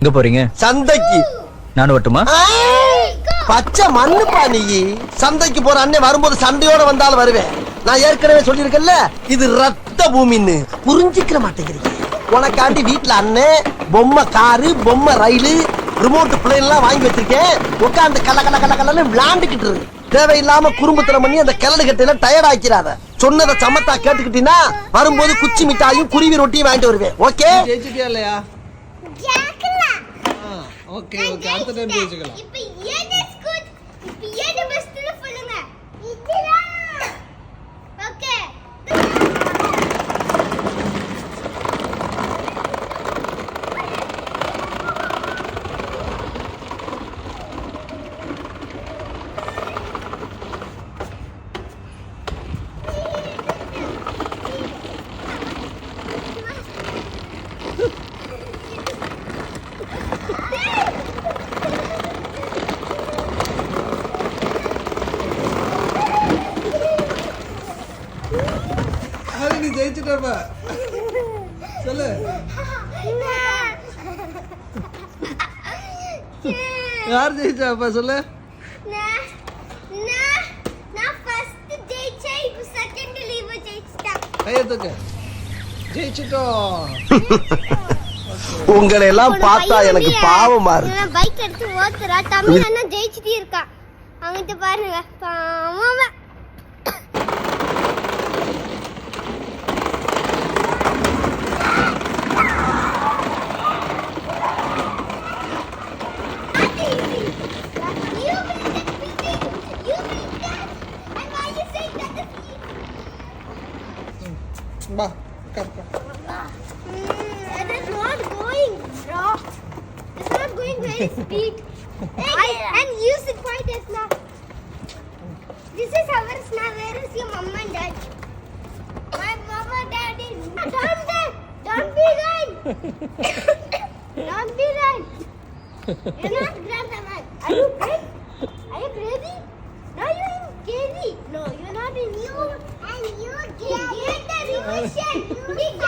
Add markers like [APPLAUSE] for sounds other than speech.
எங்க போறீங்க? சந்தைக்கு. நானும் வரட்டுமா? பச்சை மண்ணுப்பா நீ. சந்தைக்கு போற அண்ணன் வரும்போது சண்டையோட வந்தாலும் வருவேன். நான் ஏற்கனவே சொல்லியிருக்கேன்ல இது ரத்த பூமின்னு. புரிஞ்சுக்கிற மாட்டேங்கிறீங்க. உனக்காண்டி வீட்டுல அண்ணன் பொம்மை காரு பொம்மை ரயிலு ரிமோட் பிளேன் எல்லாம் வாங்கி வச்சிருக்கேன். உட்காந்து கல கல கல கலன்னு விளாண்டுக்கிட்டு இரு. தேவையில்லாம குறும்புத்தனம் பண்ணி அந்த கிளடு கட்டையில டயர்ட் ஆக்கிறாத சொன்னதை சமத்தா கேட்டுக்கிட்டீங்கன்னா வரும்போது குச்சி மிட்டாயும் குருவி ரொட்டியும் வாங்கிட்டு வருவேன். ஓகே ஓகே ஓகே அடுத்த டைம் ஜெயிச்சுக்கலாம் நீ ஜெயிச்சிட்டப்ப. சொல்லு. யார் ஜெயிச்சாப்பா சொல்லு. உங்களை எல்லாம் பார்த்தா எனக்கு பாவமா இருக்கு பைக் எடுத்து ஓத்துறா தம்பி அண்ணா ஜெயிச்சிட்டே இருக்கா. அவங்கிட்ட பாருங்க. பாவம் Bah, come, come. Mm, it is not going raw. It's not going very [LAUGHS] speed. I am used quite a snack. This is our snack. Where is your mom and dad? My mom and dad is. Ah, don't be, don't be right. [LAUGHS] don't be right. You're not grandma. Are you crazy? Are you crazy? No, you're in crazy. No, you're not in. you Christian, you